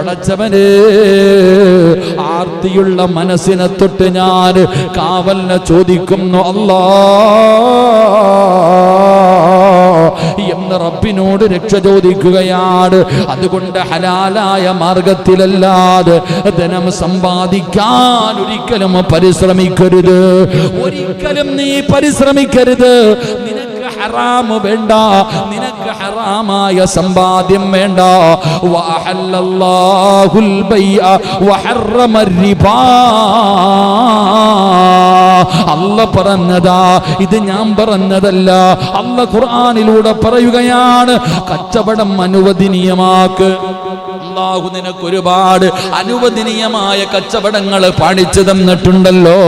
പടച്ചവന് ആർത്തിയുള്ള മനസ്സിനെ തൊട്ട് ഞാൻ കാവലിനെ ചോദിക്കുന്നു അല്ലാ എന്ന് റബ്ബിനോട് രക്ഷ ചോദിക്കുകയാണ്. അതുകൊണ്ട് ഹലാലായ മാർഗത്തിലല്ലാതെ ധനം സമ്പാദിക്കാൻ ഒരിക്കലും പരിശ്രമിക്കരുത്. ഒരിക്കലും നീ പരിശ്രമിക്കരുത്. ഹറാമ് വേണ്ട. നിനക്ക് ഹറാമായ സമ്പാദ്യം വേണ്ട. ബൈഅ അല്ല പറഞ്ഞതാ ഇത് ഞാൻ പറഞ്ഞതല്ല. അല്ല ഖുർആനിലൂടെ പറയുകയാണ് കച്ചവടം അനുവദനീയമാക്ക്. അള്ളാഹു നിനക്ക് ഒരുപാട് അനുവദനീയമായ കച്ചവടങ്ങൾ പഠിച്ചു തന്നിട്ടുണ്ടല്ലോ.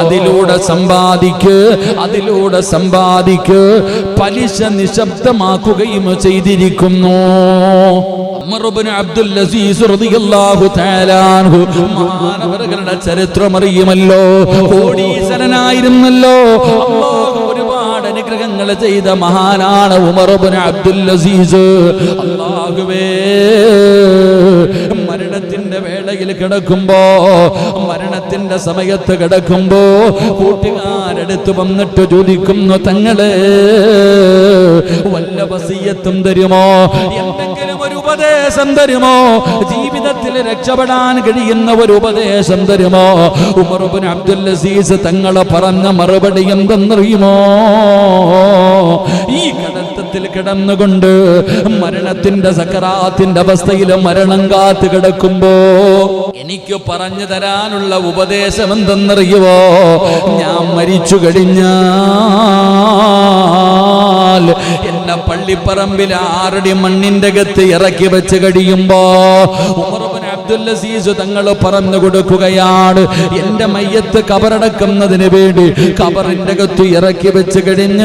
അതിലൂടെ സമ്പാദിക്ക് അതിലൂടെ സമ്പാദിക്ക് പലിശ നിശബ്ദമാക്കുകയും ചെയ്തിരിക്കുന്നു. അബ്ദുൽ അസീസ് മാനവരുടെ ചരിത്രം കോടീശ്വരനായിരുന്നല്ലോ. അനുഗ്രഹങ്ങൾ ചെയ്ത മഹാനാണ് ഉമറുബ്നു അബ്ദുൽ അസീസ്. അള്ളാഹുവേ മരണത്തിന്റെ വേളയിൽ കിടക്കുമ്പോ മരണത്തിന്റെ സമയത്ത് കിടക്കുമ്പോ കൂട്ടുകാരെടുത്ത് വന്നിട്ട് ചോദിക്കുന്നു തങ്ങളെ വല്ല വസീയത്തും തരുമോ? എന്തെങ്കിലും ഉപദേശം തരുമോ? ജീവിതത്തിൽ രക്ഷപ്പെടാൻ കഴിയുന്ന ഒരു ഉപദേശം തരുമോ? ഉമറുബിൻ അബ്ദുൽ അസീസ് തങ്ങളെ പറഞ്ഞ മറുപടി എന്തെന്നറിയുമോ? ഈ കടത്തത്തിൽ കിടന്നുകൊണ്ട് മരണത്തിന്റെ സക്കറാത്തിന്റെ അവസ്ഥയിൽ മരണം കാത്തു കിടക്കുമ്പോ എനിക്ക് പറഞ്ഞു തരാനുള്ള ഉപദേശം എന്തെന്നറിയുമോ ഞാൻ മരിച്ചു കഴിഞ്ഞാൽ എന്നെ പള്ളിപ്പറമ്പിൽ ആറടി മണ്ണിന്റെ അകത്ത് ഇറക്കി വെച്ച് കഴിയുമ്പോ അസീസ് തങ്ങൾ പറഞ്ഞു കൊടുക്കുകയാണ്. എന്റെ മയ്യത്ത് കബറടക്കുന്നതിന് വേണ്ടി കബറിന്റെ അകത്ത് ഇറക്കി വെച്ച് കഴിഞ്ഞാൽ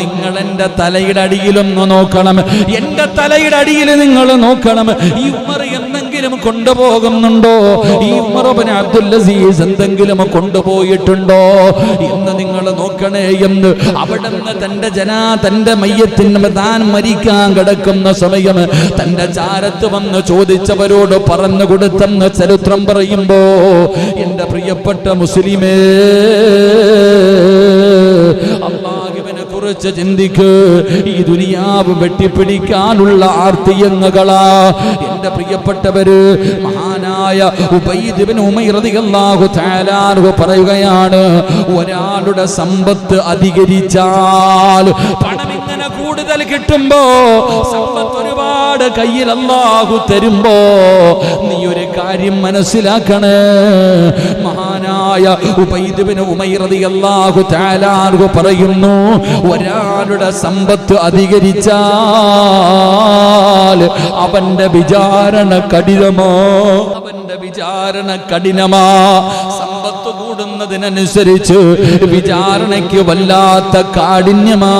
നിങ്ങൾ എന്റെ തലയുടെ അടിയിലൊന്ന് നോക്കണം. എന്റെ തലയുടെ അടിയിൽ നിങ്ങൾ നോക്കണം. ഈ ഉമർ എന്തെങ്കിലും കൊണ്ടുപോകുന്നുണ്ടോ? ഈ ഉമറുബിൻ അബ്ദുൽ അസീസ് എന്തെങ്കിലും കൊണ്ടുപോയിട്ടുണ്ടോ? എന്ന് നിങ്ങൾ നോക്കണേ എന്ന്. അവിടെ നിന്ന് തന്റെ ജനാ തന്റെ മയ്യത്തിന് താൻ മരിക്കാൻ കിടക്കുന്ന സമയം തന്റെ ചാരത്ത് വന്ന് ചോദിച്ചവരോട് പറഞ്ഞു കൊടുത്തെന്ന് ചരിത്രം പറയുമ്പോ എന്റെ പ്രിയപ്പെട്ട മുസ്ലിമേ അള്ളാഹുവിനെ കുറിച്ച് ചിന്തിക്ക്. ഈ ദുനിയാവ് വെട്ടിപ്പിടിക്കാനുള്ള ആർത്തിയങ്ങകളാ എന്റെ പ്രിയപ്പെട്ടവര് മഹാനായ പറയുകയാണ് ഒരാളുടെ സമ്പത്ത് അധികരിച്ചാൽ പണം ഇങ്ങനെ കൂടുതൽ കിട്ടുമ്പോ സമ്പത്ത് ഒരുപാട് കയ്യിൽ അള്ളാഹു തരുമ്പോ നീ ഒരു കാര്യം മനസ്സിലാക്കണേ. മഹാനായ ഉബൈദ് ഉമൈറതി തആല അൻഹു പറയുന്നു ഒരാളുടെ സമ്പത്ത് അധികരിച്ചാൽ അവന്റെ വിചാരണ കഠിനമോ? അവന്റെ വിചാരണ കഠിനമാ. സമ്പത്ത് കൂടുന്നതിനനുസരിച്ച് വിചാരണയ്ക്ക് വല്ലാത്ത കാഠിന്യമാ.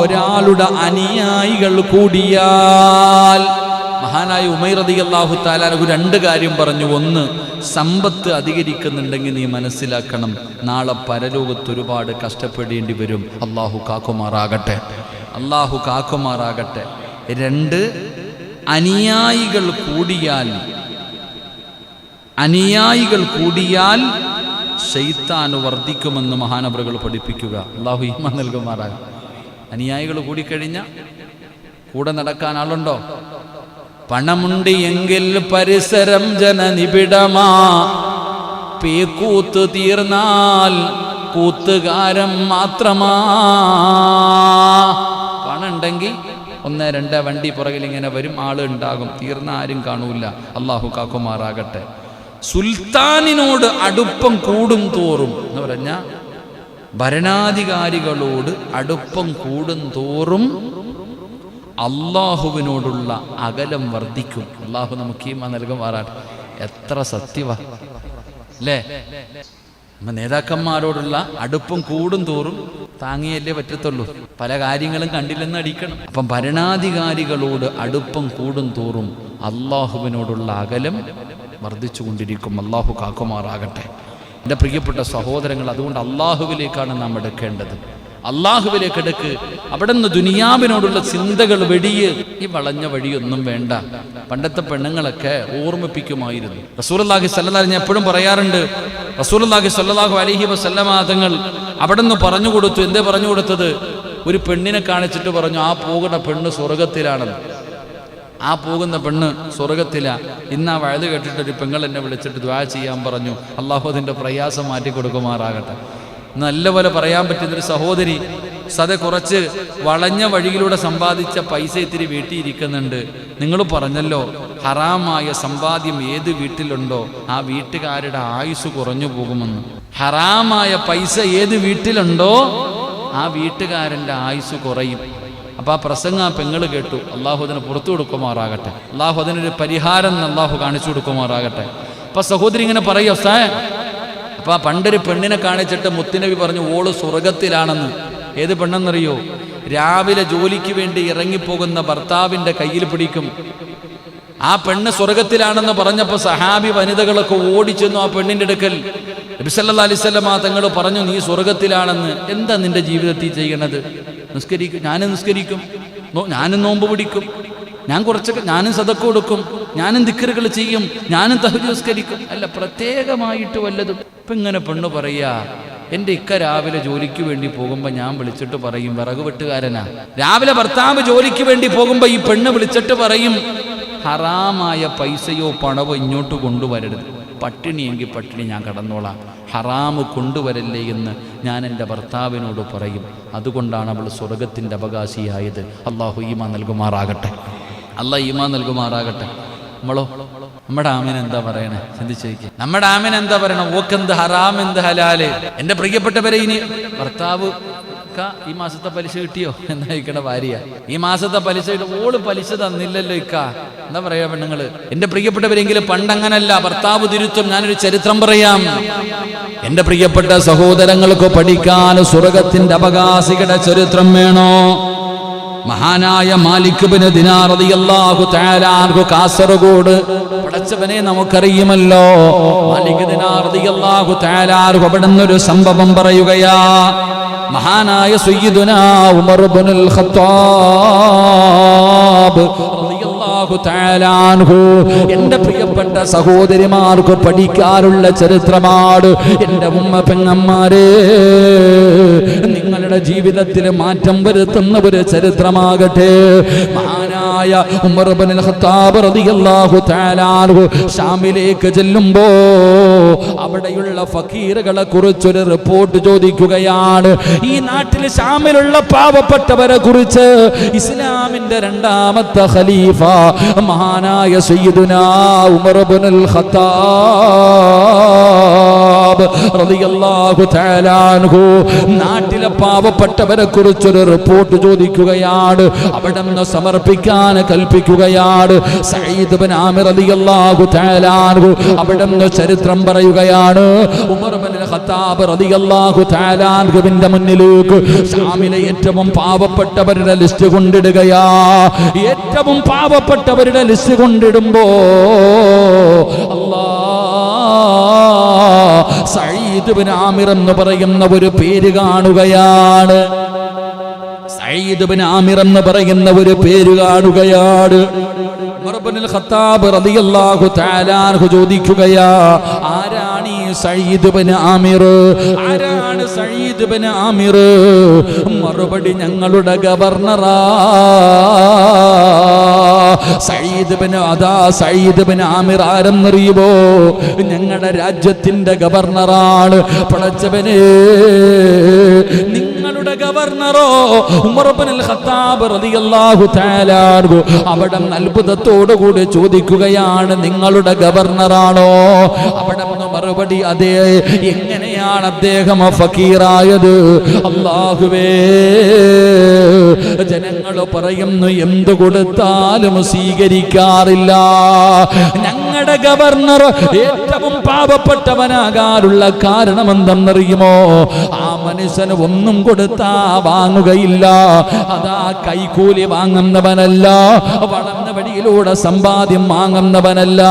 ഒരാളുടെ അനുയായികൾ കൂടിയാൽ മഹാനായ ഉമൈറതി അള്ളാഹു താലാനഹു രണ്ട് കാര്യം പറഞ്ഞു. ഒന്ന് സമ്പത്ത് അധികരിക്കുന്നുണ്ടെങ്കിൽ നീ മനസ്സിലാക്കണം നാളെ പരലോകത്ത് ഒരുപാട് കഷ്ടപ്പെടേണ്ടി വരും. അള്ളാഹു കാക്കുമാറാകട്ടെ. അള്ളാഹു കാക്കുമാറാകട്ടെ. രണ്ട് അനുയായികൾ കൂടിയാൽ അനുയായികൾ കൂടിയാൽ ഷെയ്ത്താൻ വർദ്ധിക്കുമെന്ന് മഹാനവറുകൾ പഠിപ്പിക്കുക. അള്ളാഹു ഈമ നൽകുമാറാകും അനുയായികൾ കൂടിക്കഴിഞ്ഞാൽ കൂടെ നടക്കാൻ ആളുണ്ടോ? പണമുണ്ട് എങ്കിൽ പരിസരം ജനനിബിഡമാ. പേക്കൂത്ത് തീർന്നാൽ കൂത്തുകാരം മാത്രമാ. പണുണ്ടെങ്കിൽ ഒന്ന് രണ്ട് വണ്ടി പുറകിൽ ഇങ്ങനെ വരും ആൾ ഉണ്ടാകും. തീർന്ന ആരും കാണൂല. അള്ളാഹു കാക്കുമാറാകട്ടെ. സുൽത്താനിനോട് അടുപ്പം കൂടും തോറും എന്ന് പറഞ്ഞ ഭരണാധികാരികളോട് അടുപ്പം കൂടും തോറും അള്ളാഹുവിനോടുള്ള അകലം വർദ്ധിക്കും. അള്ളാഹു നമുക്ക് ഈ നൽകുമാറാട്ടെ എത്ര സത്യവ. അല്ലേ നേതാക്കന്മാരോടുള്ള അടുപ്പം കൂടും തോറും താങ്ങിയല്ലേ പറ്റത്തുള്ളൂ. പല കാര്യങ്ങളും കണ്ടില്ലെന്ന് അടിക്കണം. അപ്പം ഭരണാധികാരികളോട് അടുപ്പം കൂടും തോറും അള്ളാഹുവിനോടുള്ള അകലം വർദ്ധിച്ചു കൊണ്ടിരിക്കും. അള്ളാഹു കാക്കുമാറാകട്ടെ. എന്റെ പ്രിയപ്പെട്ട സഹോദരങ്ങൾ അതുകൊണ്ട് അള്ളാഹുവിലേക്കാണ് നാം എടുക്കേണ്ടത്. അള്ളാഹുവിലേക്ക് എടുക്ക്. അവിടെ നിന്ന് ദുനിയാവിനോടുള്ള ചിന്തകൾ വെടിയ്. ഈ വളഞ്ഞ വഴിയൊന്നും വേണ്ട. പണ്ടത്തെ പെണ്ണുങ്ങളൊക്കെ ഓർമ്മിപ്പിക്കുമായിരുന്നു. റസൂലല്ലാഹി സല്ലല്ലാഹു ഞാൻ എപ്പോഴും പറയാറുണ്ട് റസൂർ അള്ളാഹി അലൈഹി വസല്ലമ തങ്ങൾ അവിടെ നിന്ന് പറഞ്ഞു കൊടുത്തു. എന്തേ പറഞ്ഞു കൊടുത്തത്? ഒരു പെണ്ണിനെ കാണിച്ചിട്ട് പറഞ്ഞു ആ പോകുന്ന പെണ്ണ് സ്വർഗത്തിലാണെന്ന് ആ പോകുന്ന പെണ്ണ് സ്വർഗത്തില ഇന്ന് ആ വഴുത് കേട്ടിട്ട് ഒരു പെങ്ങൾ എന്നെ വിളിച്ചിട്ട് ദ്വാ ചെയ്യാൻ പറഞ്ഞു. അള്ളാഹു അതിന്റെ പ്രയാസം മാറ്റി കൊടുക്കുമാറാകട്ടെ നല്ലപോലെ പറയാൻ പറ്റുന്നൊരു സഹോദരി സത കുറച്ച് വളഞ്ഞ വഴിയിലൂടെ സമ്പാദിച്ച പൈസ ഇത്തിരി വീട്ടിയിരിക്കുന്നുണ്ട്. നിങ്ങൾ പറഞ്ഞല്ലോ ഹറാമായ സമ്പാദ്യം ഏത് വീട്ടിലുണ്ടോ ആ വീട്ടുകാരുടെ ആയുസ് കുറഞ്ഞു പോകുമെന്ന്. ഹറാമായ പൈസ ഏത് വീട്ടിലുണ്ടോ ആ വീട്ടുകാരന്റെ ആയുസ് കുറയും. അപ്പൊ ആ പ്രസംഗം ആ പെങ്ങൾ കേട്ടു. അള്ളാഹു അതിന് പുറത്തു കൊടുക്കുമാറാകട്ടെ. അള്ളാഹു അതിനൊരു പരിഹാരം അള്ളാഹു കാണിച്ചു കൊടുക്കുമാറാകട്ടെ. അപ്പൊ സഹോദരി ഇങ്ങനെ പറയോ സാ അപ്പൊ ആ പണ്ടൊരു പെണ്ണിനെ കാണിച്ചിട്ട് മുത്തുനബി പറഞ്ഞു ഓൾ സ്വർഗത്തിലാണെന്ന് ഏത് പെണ്ണെന്നറിയോ? രാവിലെ ജോലിക്ക് വേണ്ടി ഇറങ്ങിപ്പോകുന്ന ഭർത്താവിന്റെ കയ്യിൽ പിടിക്കും. ആ പെണ്ണ് സ്വർഗത്തിലാണെന്ന് പറഞ്ഞപ്പോൾ സഹാബി വനിതകളൊക്കെ ഓടിച്ചെന്നു ആ പെണ്ണിന്റെ അടുക്കൽ. നബിസല്ലാ അലിസ്വല്ലമ തങ്ങൾ പറഞ്ഞു നീ സ്വർഗത്തിലാണെന്ന് എന്താ നിന്റെ ജീവിതത്തിൽ ചെയ്യണത്? നിസ്കരിക്കും ഞാനും നിസ്കരിക്കും. ഞാനും നോമ്പ് പിടിക്കും. ഞാൻ കുറച്ചൊക്കെ ഞാനും സതക്ക് കൊടുക്കും ഞാനും ദിക്കറുകൾ ചെയ്യും ഞാനും തഹജ് നിസ്കരിക്കും. അല്ല പ്രത്യേകമായിട്ട് വല്ലതും. ഇപ്പൊ ഇങ്ങനെ പെണ്ണ് പറയാ എന്റെ ഇക്ക രാവിലെ ജോലിക്ക് വേണ്ടി പോകുമ്പോൾ ഞാൻ വിളിച്ചിട്ട് പറയും വിറക് വെട്ടുകാരനാ. രാവിലെ ഭർത്താവ് ജോലിക്ക് വേണ്ടി പോകുമ്പോൾ ഈ പെണ്ണ് വിളിച്ചിട്ട് പറയും ഹറാമായ പൈസയോ പണവോ ഇങ്ങോട്ട് കൊണ്ടുവരരുത്. പട്ടിണിയെങ്കിൽ പട്ടിണി ഞാൻ കടന്നോളാം. ഹറാമ് കൊണ്ടുവരല്ലേ എന്ന് ഞാൻ എന്റെ ഭർത്താവിനോട് പറയും. അതുകൊണ്ടാണ് അവൾ സ്വർഗത്തിന്റെ അവകാശിയായത്. അള്ളാഹു ഈമ നൽകുമാറാകട്ടെ. അള്ളാഹ് ഈമാൻ നൽകുമാറാകട്ടെ. നമ്മളോ നമ്മുടെ ആമിന് എന്താ പറയണേ? ചിന്തിച്ചേക്ക് നമ്മുടെ ആമിന് എന്താ പറയണേ? ഓക്കെന്ത് ഹറാം എന്ത് ഹലാൽ? എന്റെ പ്രിയപ്പെട്ടവരെ ഇനി ഭർത്താവ് ഈ മാസത്തെ പലിശ കിട്ടിയോ? എന്നായിക്കണ ഭാര്യ. ഈ മാസത്തെ പലിശ കിട്ടും ഓൾ പലിശ തന്നില്ലല്ലോ ഇക്ക. എന്താ പറയാ പെണ്ണുങ്ങൾ? എന്റെ പ്രിയപ്പെട്ടവരെങ്കിലും പണ്ടങ്ങനല്ല ഭർത്താവ് തിരുത്തും ഞാനൊരു ചരിത്രം പറയാം. എന്റെ പ്രിയപ്പെട്ട സഹോദരങ്ങൾക്ക് പഠിക്കാൻ സ്വർഗത്തിന്റെ അവകാശികളുടെ ചരിത്രം വേണോ? മഹാനായ മാലിക് ദിനാറതിയല്ലാഹു അൻഹു കാസർഗോഡ്. പടച്ചവനെ നമുക്കറിയുമല്ലോ. മാലിക് ദിനാറതിയല്ലാഹു തആല അൻഹു അവിടുന്ന് ഒരു സംഭവം പറയുകയാ. മഹാനായ സുയ്യിദുന ഉമർ ഇബ്നുൽ ഖത്താബ് എന്റെ പ്രിയപ്പെട്ട സഹോദരിമാർക്ക് പഠിക്കാനുള്ള ചരിത്രമാണ് എന്റെ ഉമ്മ പെങ്ങന്മാരെ. നിങ്ങളുടെ ജീവിതത്തിൽ മാറ്റം വരുത്തുന്ന ഒരു ചരിത്രമാകട്ടെ. മഹാനായ ഉമർ ഇബ്നുൽ ഖത്താബ് റളിയല്ലാഹു തആല അൻഹു ഷാമിലേക്ക് ചെല്ലുമ്പോ അവിടെയുള്ള ഫക്കീറുകളെ കുറിച്ചൊരു റിപ്പോർട്ട് ചോദിക്കുകയാണ്. ഈ നാട്ടിൽ ഷാമിലുള്ള പാവപ്പെട്ടവരെ കുറിച്ച് ഇസ്ലാമിന്റെ രണ്ടാമത്തെ ഖലീഫ മഹാനായ സയ്യിദുനാ ഉമർ ഖത്താബ് അൻഹു. നാട്ടിലെ പാവപ്പെട്ടവരെ കുറിച്ചൊരു റിപ്പോർട്ട് ചോദിക്കുകയാണ്. അവിടെ നിന്ന് സമർപ്പിക്കാൻ കൽപ്പിക്കുകയാണ്. സയ്യിദ് ബിൻ ആമിർ റളിയല്ലാഹു തആല അൻഹു അവിടെ നിന്ന് ചരിത്രം പറയുകയാണ്. ഉമർ ബിൻ ഖത്താബ് റളിയല്ലാഹു തആല അൻഹുവിന്റെ മുന്നിലേക്ക് ഷാമിലെ ഏറ്റവും പാവപ്പെട്ടവരുടെ ലിസ്റ്റ് കൊണ്ടിടുകയാ. ഏറ്റവും പാവപ്പെട്ടവരുടെ ലിസ്റ്റ് കൊണ്ടിടുമ്പോ അല്ലാ സയ്യിദ് ബിൻ ആമിർ എന്ന് പറയുന്ന ഒരു പേര് കാണുകയാണ്. സയ്യിദ് ബിൻ ആമിർ എന്ന് പറയുന്ന ഒരു പേര് കാണുകയാണ്. ഖത്താബ് റളിയല്ലാഹു തആല അൻഹു ചോദിക്കുകയാ ആരാണ് ഈ സയ്യിദ് ബിൻ ആമിർ? ആരാണ് സയ്യിദ് ബിൻ ആമിർ? മറുപടി ഞങ്ങളുടെ ഗവർണറാ. സയ്യിദ് ബിൻ അതാ സയ്യിദ് ബിൻ ആമിർ ആരെന്നറിയുമോ ഞങ്ങളുടെ രാജ്യത്തിന്റെ ഗവർണറാണ് പടച്ചവനെ. നിങ്ങളുടെ ഗവർണറോ ഉമർ ഇബ്നുൽ ഖത്താബ് റളിയല്ലാഹു അവിടെ അത്ഭുതത്തോടു കൂടി ചോദിക്കുകയാണ് നിങ്ങളുടെ ഗവർണറാണോ? അവിടെ മറുപടി അതെ എങ്ങനെയാണ് അദ്ദേഹം ഫക്കീറായത്? അള്ളാഹുവേ ജനങ്ങൾ പറയുന്നു എന്തു കൊടുത്താലും സ്വീകരിക്കാറില്ല. ഞങ്ങളുടെ ഗവർണർ ഏറ്റവും പാവപ്പെട്ടവനാകാനുള്ള കാരണം എന്തെന്നറിയുമോ ആ മനുഷ്യന് ഒന്നും കൊടുത്താ വാങ്ങുകയില്ല. അതാ കൈക്കൂലി വാങ്ങുന്നവനല്ല വളർന്ന വഴിയിലൂടെ സമ്പാദ്യം വാങ്ങുന്നവനല്ല.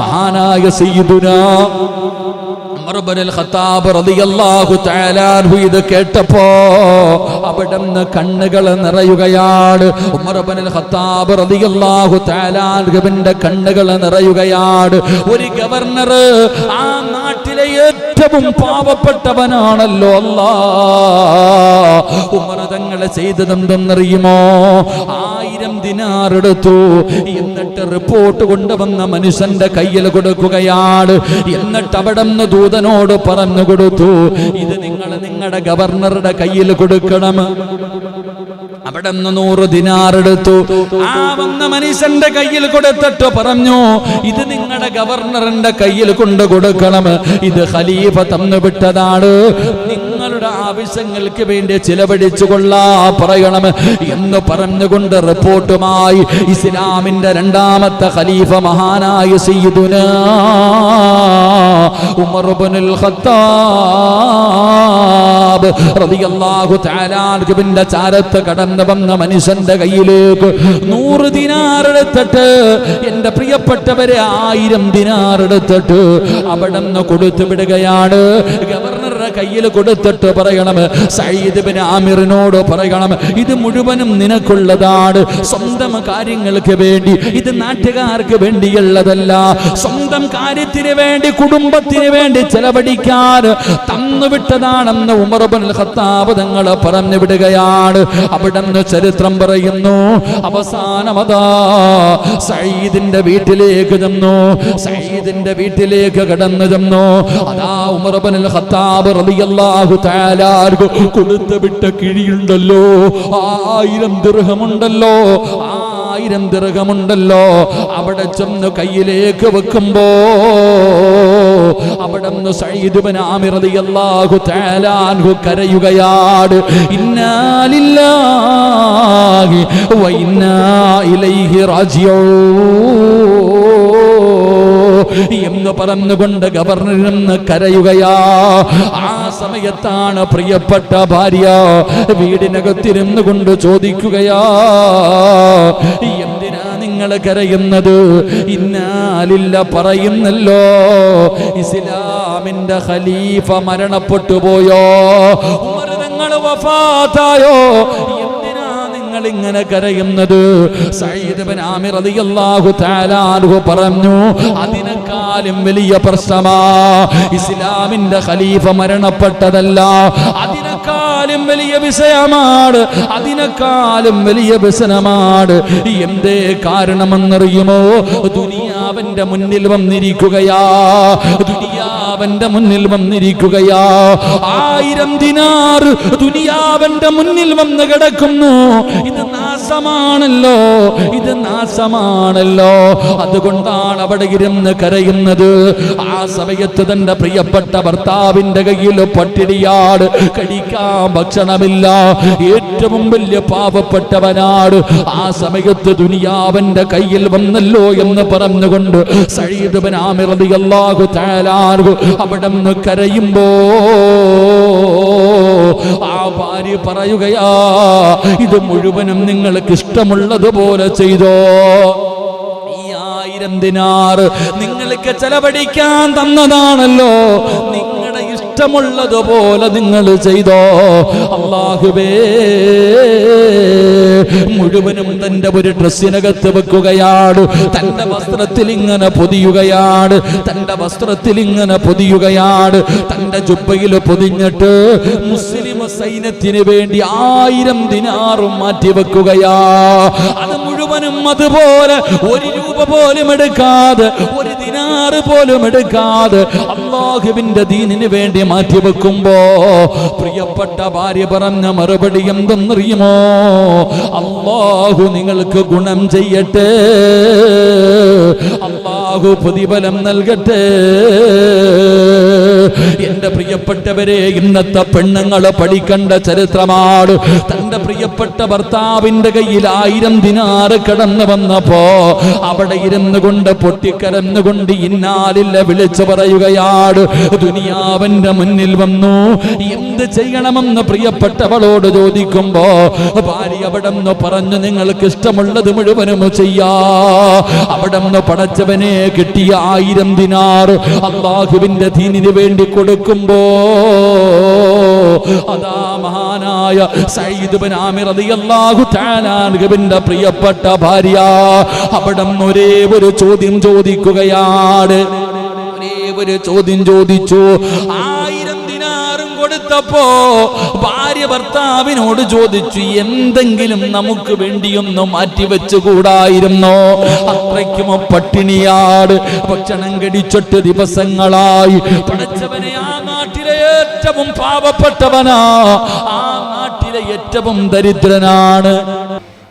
മഹാനായ സീതുന ഇത് കേട്ടപ്പോ അവിടുന്ന് കണ്ണുകൾ നിറയുകയാണ്. ഉമർ ഇബ്നുൽ ഖത്താബ് റളിയല്ലാഹു തആല അൻഹുവിന്റെ കണ്ണുകൾ നിറയുകയാണ്. ഒരു ഗവർണർ ആ നാട്ടിലെ ഏറ്റവും പാവപ്പെട്ടവനാണല്ലോ അല്ലാ ഉമർ തങ്ങളെ ചെയ്തതെന്തെന്നറിയുമോ? ആയിരം ദിനാർ എടുത്തു എന്നിട്ട് റിപ്പോർട്ട് കൊണ്ടുവന്ന മനുഷ്യന്റെ കയ്യിൽ കൊടുക്കുകയാണ് എന്നിട്ട് അവിടെ നിന്ന് ദൂതനോട് പറഞ്ഞു കൊടുത്തു ഇത് നിങ്ങൾ നിങ്ങളുടെ ഗവർണറുടെ കയ്യിൽ കൊടുക്കണം. അവിടെ നിന്ന് നൂറ് ദിനാറെടുത്തു. ആ വന്ന മനുഷ്യന്റെ കയ്യിൽ കൊടുത്തിട്ട് പറഞ്ഞു ഇത് നിങ്ങളുടെ ഗവർണറിന്റെ കയ്യിൽ കൊണ്ട് കൊടുക്കണം. ഇത് ഖലീഫ തന്നു വിട്ടതാണ്. നിങ്ങളുടെ ആവശ്യങ്ങൾക്ക് വേണ്ടി ചിലവഴിച്ചു കൊള്ളാ പറയണം എന്ന് പറഞ്ഞുകൊണ്ട് റിപ്പോർട്ടുമായി ഇസ്ലാമിന്റെ രണ്ടാമത്തെ ഖലീഫ മഹാനായ സയ്യിദുന ഉമർ ഇബ്നുൽ ഖത്താബ് റളിയല്ലാഹു തആല അൻഹുവിന്റെ ചാരത്ത് കടന്നു വന്ന മനുഷ്യന്റെ കയ്യിലേക്ക് നൂറ് ദിനാർ എടുത്തിട്ട് എന്റെ പ്രിയപ്പെട്ടവരെ ആയിരം ദിനാർ എടുത്തിട്ട് അവിടെ നിന്ന് കൊടുത്തു വിടുകയാണ് ഗവർണറുടെ കയ്യിൽ കൊടുത്തിട്ട് പറയണം. സയ്യിദ് ബിൻ ആമിറിനോട് പറയണം ഇത് മുഴുവനും നിനക്കുള്ളതാണ്. സ്വന്തം കാര്യങ്ങൾക്ക് വേണ്ടി ഇത് നാട്ടുകാർക്ക് വേണ്ടിയുള്ളതല്ല. സ്വന്തം കാര്യത്തിന് വേണ്ടി കുടുംബത്തിന് വേണ്ടി ചെലവഴിക്കാൻ തന്നുവിട്ടതാണെന്ന് ഉമർബൻ ഖത്താബ് തങ്ങൾ പറഞ്ഞു വിടുകയാണ്. അവിടെ നിന്ന് ചരിത്രം പറയുന്നു അവസാനമതാ സയ്യിദിന്റെ വീട്ടിലേക്ക് ചെന്നു. സയ്യിദിന്റെ വീട്ടിലേക്ക് കടന്നു ചെന്നു. അതാ ഉമർബൻ ഖത്താബ് റളിയല്ലാഹു തആല കൊടുത്തു വിട്ട കിഴിയുണ്ടല്ലോ. ആയിരം ദൃഹമുണ്ടല്ലോ ആയിരം ദൃഹമുണ്ടല്ലോ അവിടെ ചെന്ന് കയ്യിലേക്ക് വെക്കുമ്പോ അവിടെ റളിയല്ലാഹു തആല കരയുകയാണ്. ഇന്നാലില്ലാഹി വ ഇലൈഹി റാജിഊൻ. എന്ന് പറഞ്ഞുകൊണ്ട് നിന്ന് കരയുകയാ. ആ സമയത്താണ് പ്രിയപ്പെട്ട ഭാര്യ വീടിനകത്തിരുന്നു കൊണ്ട് ചോദിക്കുകയാ എന്തിനാ നിങ്ങൾ കരയുന്നത്? ഇന്നാലില്ല പറയുന്നല്ലോ. ഇസ്ലാമിന്റെ ഖലീഫ മരണപ്പെട്ടു പോയോ? ഉമർ നിങ്ങൾ ഇങ്ങനെ കരയുന്നത് പറഞ്ഞു അതിനേക്കാളും വലിയ പ്രശ്നമാ ഇസ്ലാമിന്റെ ഖലീഫ മരണപ്പെട്ടതല്ല. അതിനേക്കാളും വലിയ വിഷയമാണ് അതിനേക്കാളും വലിയ വ്യസനമാണ്. എന്തേ കാരണമെന്നറിയുമോ? ദുനിയാവന്റെ മുന്നിൽ വന്നിരിക്കുകയാ. ദുനിയാവന്റെ മുന്നിൽ വന്നിരിക്കുകയാ. ആയിരം ദിനാർ ദുനിയാവന്റെ മുന്നിൽ വന്ന് കിടക്കുന്നു. ഇത് നാശമാണല്ലോ. ഇത് നാശമാണല്ലോ. അതുകൊണ്ടാണ് അവിടെ ഇരുന്ന് കരയുന്നത്. ആ സമയത്ത് തന്റെ പ്രിയപ്പെട്ട ഭർത്താവിന്റെ കയ്യിൽ പട്ടിണിയാണ് കഴിക്കാൻ ഭക്ഷണമില്ല. ഏറ്റവും വലിയ പാവപ്പെട്ടവനാണ് ആ സമയത്ത് ദുനിയാവന്റെ കയ്യിൽ വന്നല്ലോ എന്ന് പറഞ്ഞുകൊണ്ട് അൻഹു അവിടെ നിന്ന് കരയുമ്പോ ആ ഭാര്യ പറയുകയാ ഇത് മുഴുവനും നിങ്ങൾക്ക് ഇഷ്ടമുള്ളതുപോലെ ചെയ്തോ. നിങ്ങൾക്ക് ചെലവഴിക്കാൻ തന്നതാണല്ലോ. നിങ്ങളുടെ ഇഷ്ടമുള്ളതുപോലെ നിങ്ങൾ ചെയ്തോ. അള്ളാഹുബേ മുഴുവനും തന്റെ ഒരു ഡ്രസ്സിനകത്ത് വെക്കുകയാണ് തന്റെ വസ്ത്രത്തിൽ ഇങ്ങനെ പൊതിയുകയാണ് തന്റെ വസ്ത്രത്തിൽ ഇങ്ങനെ പൊതിയുകയാണ് തന്റെ ജുബയിൽ പൊതിഞ്ഞിട്ട് മുസ്ലിം സൈന്യത്തിന് വേണ്ടി ആയിരം ദിനാറും മാറ്റി വെക്കുകയാ. അത് മുഴുവനും അതുപോലെ ഒരു രൂപ പോലും എടുക്കാതെ ഒരു ദിനാറ് പോലും എടുക്കാതെ അള്ളാഹുവിന്റെ ദീനിന് വേണ്ടി മാറ്റി വെക്കുമ്പോ പ്രിയപ്പെട്ട ഭാര്യ പറഞ്ഞ മറുപടി എന്തെന്നറിയുമോ? അള്ളാഹു നിങ്ങൾക്ക് ഗുണം ചെയ്യട്ടെ. അള്ളാഹു പ്രതിഫലം നൽകട്ടെ. എന്റെ പ്രിയപ്പെട്ടവരെ ഇന്നത്തെ പെണ്ണുങ്ങൾ പഠിക്കേണ്ട ചരിത്രമാണ്. തന്റെ പ്രിയപ്പെട്ട ഭർത്താവിന്റെ കയ്യിൽ ആയിരം ദിനാറ് കടന്നു വന്നപ്പോ അവിടെ ഇരുന്നു കൊണ്ട് പൊട്ടിക്കരന്നുകൊണ്ട് ഇന്നാലില്ല വിളിച്ചു പറയുകയാണ് ദുനിയാവന്റെ മുന്നിൽ വന്നു. എന്ത് ചെയ്യണമെന്ന് പ്രിയപ്പെട്ടവളോട് ചോദിക്കുമ്പോ ഭാര്യ അവിടെ നിന്ന് പറഞ്ഞു നിങ്ങൾക്ക് ഇഷ്ടമുള്ളത് മുഴുവനും ചെയ്യാ. അവിടെ നിന്ന് പടച്ചവനെ കിട്ടിയ ആയിരം ദിനാർ അള്ളാഹുവിന്റെ ദീനിന് വേണ്ടി കൊടുക്കുമ്പോ. അതാ മഹാനായ സയ്യിദ് ആമിർ റളിയല്ലാഹു പ്രിയപ്പെട്ട ഭാര്യ. അവിടെ ഒരേ ഒരു ചോദ്യം ചോദിക്കുകയാണ് ഒരേ ഒരു ചോദ്യം ചോദിച്ചു. ആയിരം ദിനാറും കൊടുത്തപ്പോ ഭാര്യ ഭർത്താവിനോട് ചോദിച്ചു എന്തെങ്കിലും നമുക്ക് വേണ്ടിയൊന്ന് മാറ്റിവെച്ചുകൂടായിരുന്നോ അത്രയ്ക്കും പട്ടിണിയാട്. ഭക്ഷണം കടിച്ചൊട്ട് ദിവസങ്ങളായി. പടച്ചവനെ ആ നാട്ടിലെ ഏറ്റവും പാവപ്പെട്ടവനാ. ആ നാട്ടിലെ ഏറ്റവും ദരിദ്രനാണ്.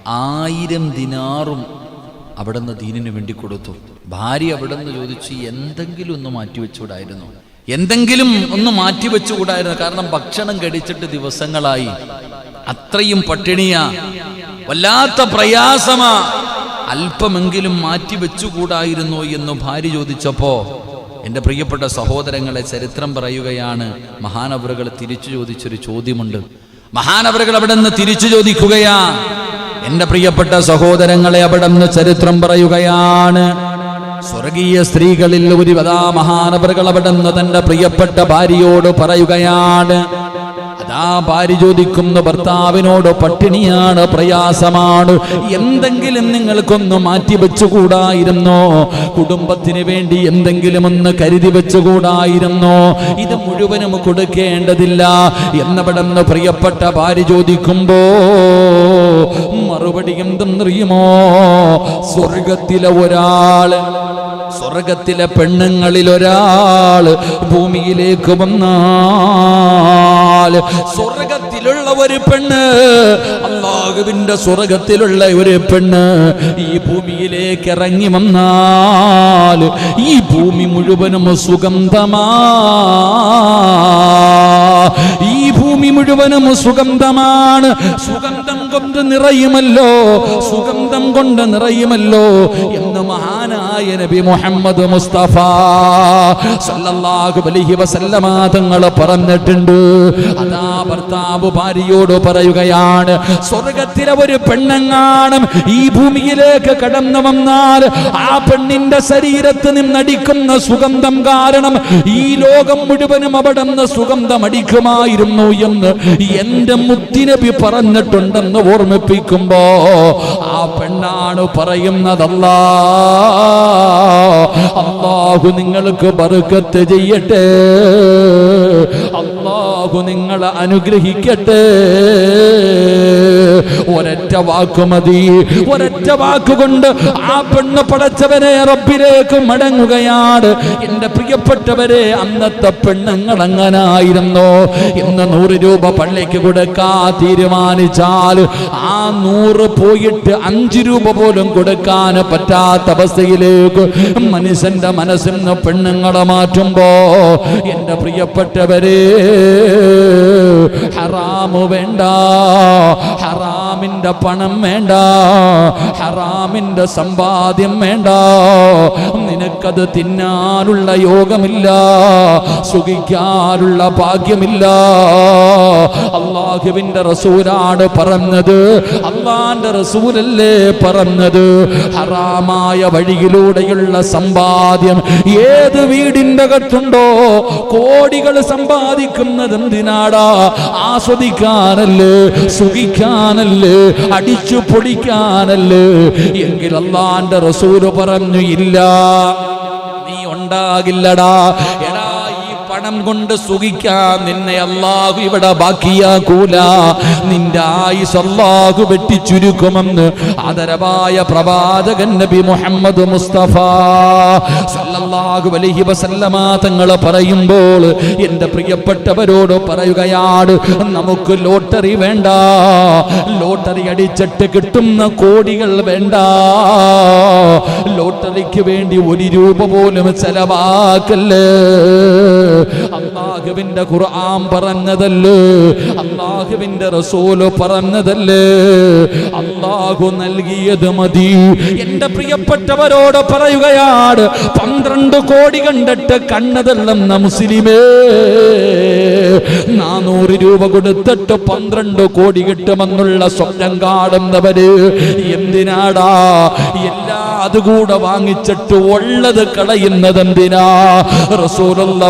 ആയിരം ദിനാറും അവിടുന്ന് ദീനിന് വേണ്ടി കൊടുത്തു. ഭാര്യ അവിടുന്ന് ചോദിച്ചു എന്തെങ്കിലും ഒന്ന് മാറ്റിവെച്ചുകൂടായിരുന്നു? എന്തെങ്കിലും ഒന്ന് മാറ്റിവെച്ചുകൂടായിരുന്നു. കാരണം ഭക്ഷണം കടിച്ചിട്ട് ദിവസങ്ങളായി. അത്രയും പട്ടിണിയ. വല്ലാത്ത പ്രയാസമാ. അല്പമെങ്കിലും മാറ്റിവെച്ചുകൂടായിരുന്നോ? എന്ന് ഭാര്യ ചോദിച്ചപ്പോ എന്റെ പ്രിയപ്പെട്ട സഹോദരങ്ങളെ ചരിത്രം പറയുകയാണ്. മഹാനവറുകൾ തിരിച്ചു ചോദിച്ചൊരു ചോദ്യമുണ്ട്. മഹാനവറുകൾ അവിടെ നിന്ന് തിരിച്ചു ചോദിക്കുകയാ. എന്റെ പ്രിയപ്പെട്ട സഹോദരങ്ങളെ അവിടെ നിന്ന് ചരിത്രം പറയുകയാണ്. സ്വർഗീയ സ്ത്രീകളിൽ ഒരു വധാ മഹാനവറുകൾ അവിടെ നിന്ന് തന്റെ പ്രിയപ്പെട്ട ഭാര്യയോട് പറയുകയാണ്. അതാ ഭാര്യ ചോദിക്കുന്നു ഭർത്താവിനോട് പട്ടിണിയാണ് പ്രയാസമാണ്. എന്തെങ്കിലും നിങ്ങൾക്കൊന്ന് മാറ്റി വെച്ചുകൂടായിരുന്നോ? കുടുംബത്തിന് വേണ്ടി എന്തെങ്കിലും ഒന്ന് കരുതി വെച്ചുകൂടായിരുന്നോ? ഇത് മുഴുവനും കൊടുക്കേണ്ടതില്ല. എന്നവിടെന്ന് പ്രിയപ്പെട്ട ഭാര്യ ചോദിക്കുമ്പോ മറുപടി എന്തെന്നറിയുമോ? സ്വർഗത്തിലെ ഒരാൾ സ്വർഗത്തിലെ പെണ്ണുങ്ങളിൽ ഒരാൾ ഭൂമിയിലേക്ക് വന്നാൽ സ്വർഗത്തിലുള്ള ഒരു പെണ്ണ് അള്ളാഹുവിന്റെ സ്വർഗത്തിലുള്ള ഒരു പെണ്ണ് ഈ ഭൂമിയിലേക്ക് ഇറങ്ങി വന്നാൽ ഈ ഭൂമി മുഴുവനും സുഗന്ധമാ. ഈ ഭൂമി മുഴുവനും സുഗന്ധമാണ്. സുഗന്ധം കൊണ്ട് നിറയുമല്ലോ സുഗന്ധം കൊണ്ട് നിറയുമല്ലോ എന്ന് മഹാനായ നബി മുഹമ്മദ് മുസ്തഫ സല്ലല്ലാഹു അലൈഹി വസല്ലമ തങ്ങൾ പറഞ്ഞിട്ടുണ്ട്. അതാ ഭർത്താവ് ഭാര്യയോട് പറയുകയാണ് സ്വർഗത്തിലെ ഒരു പെണ്ണങ്ങാണം ഈ ഭൂമിയിലേക്ക് കടന്നു വന്നാൽ ആ പെണ്ണിന്റെ ശരീരത്ത് നിന്നടിക്കുന്ന സുഗന്ധം കാരണം ഈ ലോകം മുഴുവനും അവിടുന്ന് സുഗന്ധം അടിക്കുമായിരുന്നു എന്ന് എന്റെ മുത്തിനബി പറഞ്ഞിട്ടുണ്ടെന്ന് ഓർമ്മിപ്പിക്കുമ്പോ ആ പെണ്ണാണ് പറയുന്നതല്ലാ. അള്ളാഹു നിങ്ങൾക്ക് ബറുക്കത്ത് ചെയ്യട്ടെ. അള്ളാഹു നിങ്ങളെ അനുഗ്രഹിക്കട്ടെ. ഒരൊറ്റ വാക്കു മതി. ഒരൊറ്റ വാക്കുകൊണ്ട് ആ പെണ്ണ് പടച്ചവനെ റബ്ബിലേക്ക് മടങ്ങുകയാണ്. എന്റെ പ്രിയപ്പെട്ടവരെ അന്നത്തെ പെണ്ണുങ്ങൾ അങ്ങനായിരുന്നു ഇന്ന് നൂറ് രൂപ പള്ളിക്ക് കൊടുക്കാ തീരുമാനിച്ചാൽ ആ നൂറ് പോയിട്ട് അഞ്ച് രൂപ പോലും കൊടുക്കാൻ പറ്റാത്ത അവസ്ഥയിലേക്ക് മനുഷ്യന്റെ മനസ്സിൽ നിന്ന് പെണ്ണുങ്ങളെ മാറ്റുമ്പോ എന്റെ പ്രിയപ്പെട്ടവരെ ഹറാമു വേണ്ട. ഹറാമിന്റെ പണം വേണ്ട ഹറാമിന്റെ സമ്പാദ്യം വേണ്ട. നിനക്കത് തിന്നാനുള്ള യോഗമില്ല സുഖിക്കാനുള്ള ഭാഗ്യമില്ല. അള്ളാഹുവിന്റെ റസൂലാണ് പറഞ്ഞത് അള്ളാന്റെ റസൂലല്ലേ പറഞ്ഞത്. ഹറാമായ വഴിയിലൂടെയുള്ള സമ്പാദ്യം ഏത് വീടിന്റെ അകത്തുണ്ടോ കോടികൾ സമ്പാദിക്കുന്നത് എന്തിനാടാ ആസ്വദിക്കാനല്ലേ സുഖിക്കാനല്ലേ അടിച്ചു പൊടിക്കാനല്ലേ? എങ്കിൽ അള്ളാന്റെ റസൂൽ പറഞ്ഞു ഇല്ല നീ ഉണ്ടാകില്ലടാ. എടാ പണം കൊണ്ട് സുഖിക്കാൻ നിന്നെ അള്ളാഹു ഇവിടെ ബാക്കിയാക്കൂല. നിന്റെ ആയുസ് അള്ളാഹു വെട്ടിച്ചുരുക്കുമെന്ന് ആദരവായ പ്രവാചകൻ നബി മുഹമ്മദ് മുസ്തഫ സല്ലല്ലാഹു അലൈഹി വസല്ലമ തങ്ങൾ പറയുമ്പോൾ എന്റെ പ്രിയപ്പെട്ടവരോട് പറയുകയാണ് നമുക്ക് ലോട്ടറി വേണ്ട ലോട്ടറി അടിച്ചിട്ട് കിട്ടുന്ന കോടികൾ വേണ്ട. ലോട്ടറിക്ക് വേണ്ടി ഒരു രൂപ പോലും ചെലവാക്കല്ലേ? അള്ളാഹുവിന്റെ ഖുർആൻ പറഞ്ഞതല്ലേ? അള്ളാഹുവിന്റെ റസൂൽ പറഞ്ഞതല്ലേ? അള്ളാഹു നൽകിയത് മതി. എന്റെ പ്രിയപ്പെട്ടവരോട് പറയുകയാണ് പന്ത്രണ്ട് കോടി കണ്ടിട്ട് കണ്ണതല്ലെന്ന മുസ്ലിമേ നാനൂറ് രൂപ കൊടുത്തിട്ട് പന്ത്രണ്ട് കോടി കിട്ടുമെന്നുള്ള സ്വപ്നം കാണുന്നവര് എന്തിനാടാ? എല്ലാ അതുകൂടെ വാങ്ങിച്ചിട്ട് ഉള്ളത് കളയുന്നത് എന്തിനാ റസൂലുള്ള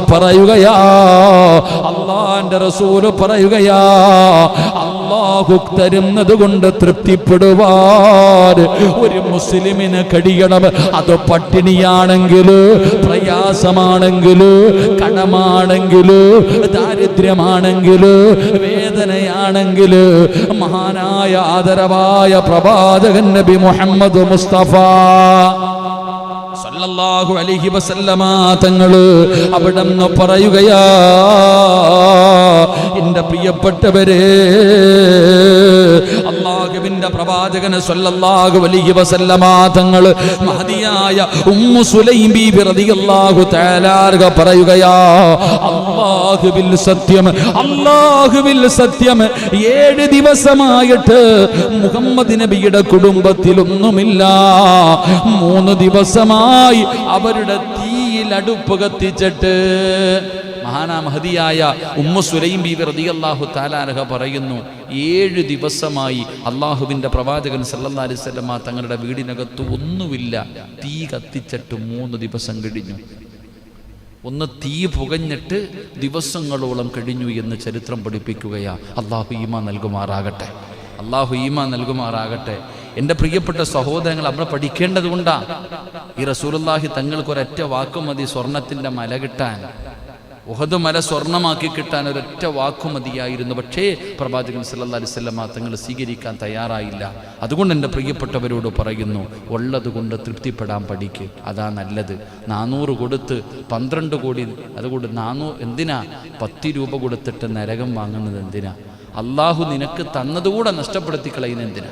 പറയുകയാ. അള്ളാന്റെ റസൂൽ പറയുകയാ അള്ളാഹു തരുന്നത് കൊണ്ട് തൃപ്തിപ്പെടുവാൻ ഒരു മുസ്ലിമിന് കഴിയണം. അത് പട്ടിണിയാണെങ്കിൽ പ്രയാസമാണെങ്കിൽ കടമാണെങ്കിൽ ദാരിദ്ര്യമാണെങ്കിൽ വേദനയാണെങ്കിൽ മഹാനായ ആദരവായ പ്രവാചകൻ നബി മുഹമ്മദ് മുസ്തഫ. സല്ലല്ലാഹു അലൈഹി വസല്ലമ തങ്ങൾ അവിടെ പറയുകയാ എന്റെ പ്രിയപ്പെട്ടവരെ അള്ളാഹുവിന്റെ പ്രവാചകനെ സല്ലല്ലാഹു അലൈഹി വസല്ലമ തങ്ങൾ മഹദിയായ ഉമ്മു സുലൈം ബിബി റളിയല്ലാഹു തആല പറയുകയാ അള്ളാഹുവിൽ സത്യം അള്ളാഹുവിൽ സത്യം ഏഴ് ദിവസമായിട്ട് മുഹമ്മദ് നബിയുടെ കുടുംബത്തിലൊന്നുമില്ല. മൂന്ന് ദിവസമായി അവരുടെ തീയിൽ അടുപ്പ് കത്തിച്ചിട്ട് മഹാനാ മഹദിയായ ഉമ്മ സുലൈം ബിബി റളിയല്ലാഹു താലാനഹ പറയുന്നു ഏഴ് ദിവസമായി അള്ളാഹുവിന്റെ പ്രവാചകൻ സല്ലാ അലൈഹി വസല്ലമ തങ്ങളുടെ വീടിനകത്ത് ഒന്നുമില്ല. തീ കത്തിച്ചിട്ട് മൂന്ന് ദിവസം കഴിഞ്ഞു. ഒന്ന് തീ പുകഞ്ഞിട്ട് ദിവസങ്ങളോളം കഴിഞ്ഞു എന്ന് ചരിത്രം പഠിപ്പിക്കുകയാ. അള്ളാഹു ഈമ നൽകുമാറാകട്ടെ. അള്ളാഹു ഈമ നൽകുമാറാകട്ടെ. എന്റെ പ്രിയപ്പെട്ട സഹോദരങ്ങൾ അവിടെ പഠിക്കേണ്ടതുകൊണ്ടാണ് ഈ ഒരൊറ്റ വാക്കു മതി സ്വർണത്തിന്റെ മല കിട്ടാൻ. ഉഹദ് മല സ്വർണമാക്കി കിട്ടാൻ ഒരൊറ്റ വാക്കു മതിയായിരുന്നു. പക്ഷേ പ്രവാചകൻ സല്ലാ അലൈഹി വസല്ലമ തങ്ങൾ സ്വീകരിക്കാൻ തയ്യാറായില്ല. അതുകൊണ്ട് എന്റെ പ്രിയപ്പെട്ടവരോട് പറയുന്നു ഉള്ളത് കൊണ്ട് തൃപ്തിപ്പെടാൻ പഠിക്ക്. അതാ നല്ലത്. നാനൂറ് കൊടുത്ത് പന്ത്രണ്ട് കോടി അതുകൊണ്ട് നാനൂ എന്തിനാ? പത്ത് രൂപ കൊടുത്തിട്ട് നരകം വാങ്ങുന്നത് എന്തിനാ? അള്ളാഹു നിനക്ക് തന്നതുകൂടെ നഷ്ടപ്പെടുത്തി കളയുന്നത് എന്തിനാ?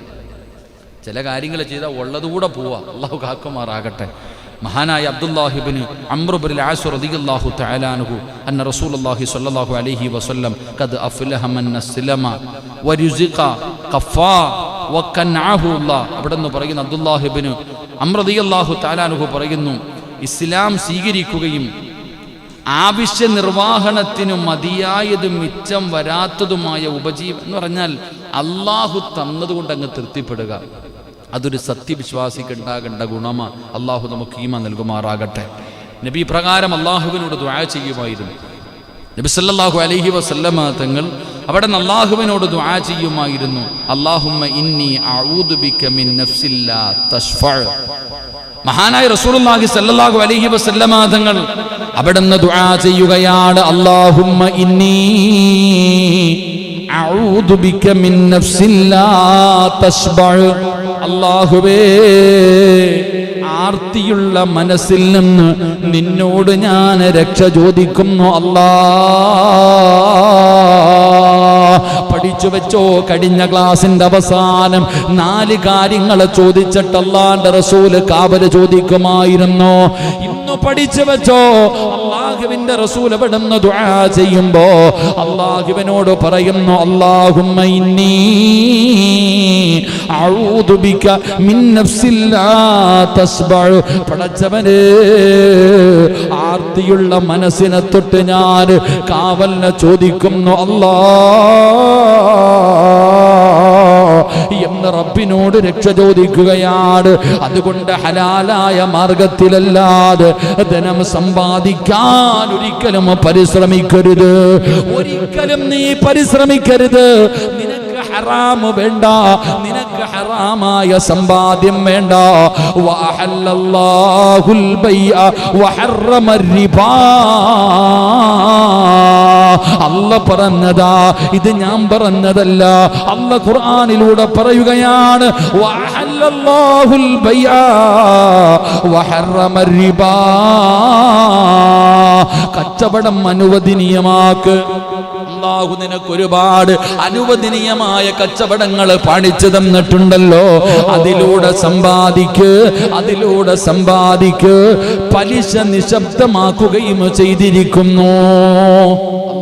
ചില കാര്യങ്ങൾ ചെയ്താൽ ഉള്ളതുകൂടെ പോവാ. അള്ളാഹു കാക്കുമാറാകട്ടെ. മഹാനായ അബ്ദുല്ലാഹിബിന് അമ്രുബുൽ അന്ന റസൂലുള്ളാഹി സ്വല്ലല്ലാഹു അലൈഹി വസല്ലം ഖദ് അഫ്ലഹ മൻ അസ്ലമ ഖഫ അവിടെ നിന്ന് പറയുന്ന അബ്ദുല്ലാഹിബിന് അമ്രദിയല്ലാഹു താലാനുഹു പറയുന്നു ഇസ്ലാം സ്വീകരിക്കുകയും ആവശ്യ നിർവാഹണത്തിനു മതിയായതും മിച്ചം വരാത്തതുമായ ഉപജീവ എന്ന് പറഞ്ഞാൽ അള്ളാഹു തന്നതുകൊണ്ട് അങ്ങ് തൃപ്തിപ്പെടുക. അതൊരു സത്യവിശ്വാസിക്ക് ഉണ്ടാകേണ്ട ഗുണമ. അള്ളാഹു നമുക്ക് ഈമ നൽകുമാറാകട്ടെ. നബി പ്രകാരം അള്ളാഹുവിനോട് ദ്വാ ചെയ്യുമായിരുന്നു. നബി സല്ലാഹു അലഹി വസല്ലമ തങ്ങൾ അവിടെ നിന്ന് അള്ളാഹുവിനോട് ദ്വാ ചെയ്യുമായിരുന്നു. അള്ളാഹുമ്മ ഇന്നി മിൻ നഫ്സില്ലാ തശ്ഫഅ മഹാനായ റസൂലുള്ളാഹി സല്ലല്ലാഹു അലൈഹി വസല്ലമ തങ്ങൾ നിന്ന് ദുആ ചെയ്യുകയാണ്. അല്ലാഹുമ്മ ഇന്നി അഊദു ബിക മിൻ നഫ്സിൻ ലാ അല്ലാഹുവേ ആർത്തിയുള്ള മനസ്സിൽ നിന്ന് നിന്നോട് ഞാൻ രക്ഷ ചോദിക്കുന്നു അല്ലാ. പഠിച്ചു വെച്ചോ കഴിഞ്ഞ ക്ലാസിന്റെ അവസാനം നാല് കാര്യങ്ങൾ ചോദിച്ചിട്ടല്ലാണ്ട് റസൂൽ കാവൽ ചോദിക്കുമായിരുന്നു. ഇന്ന് പഠിച്ചു വെച്ചോ. അള്ളാഹുവിന്റെ റസൂൽ പെടുന്ന ദുആ ചെയ്യുമ്പോ അള്ളാഹുവിനോട് പറയുന്നു അള്ളാഹുമ്മ ഇന്നി അഊദു ബിക മിൻ നഫ്സിൽ ലാ പടച്ചവനെ ആർത്തിയുള്ള മനസ്സിനെ തൊട്ട് ഞാൻ കാവലിനെ ചോദിക്കുന്നു അല്ലാ എന്ന് റബ്ബിനോട് രക്ഷ ചോദിക്കുകയാണ്. അതുകൊണ്ട് ഹലാലായ മാർഗത്തിലല്ലാതെ ധനം സമ്പാദിക്കാൻ ഒരിക്കലും പരിശ്രമിക്കരുത്. ഒരിക്കലും നീ പരിശ്രമിക്കരുത്. നിനക്ക് ഹറാമ് വേണ്ട. നിനക്ക് ഹറാമായ സമ്പാദ്യം വേണ്ട. വഅഹല്ലല്ലാഹുൽ ബൈഅ അല്ല പറഞ്ഞതാ ഇത് ഞാൻ പറഞ്ഞതല്ല. അല്ല ഖുർആാനിലൂടെ പറയുകയാണ് കച്ചവടം അനുവദനീയമാക്ക്. അള്ളാഹു നിനക്ക് ഒരുപാട് അനുവദനീയമായ കച്ചവടങ്ങൾ പാണിച്ചു തന്നിട്ടുണ്ടല്ലോ. അതിലൂടെ സമ്പാദിക്ക് അതിലൂടെ സമ്പാദിക്ക്. പലിശ നിശബ്ദമാക്കുകയും ചെയ്തിരിക്കുന്നു.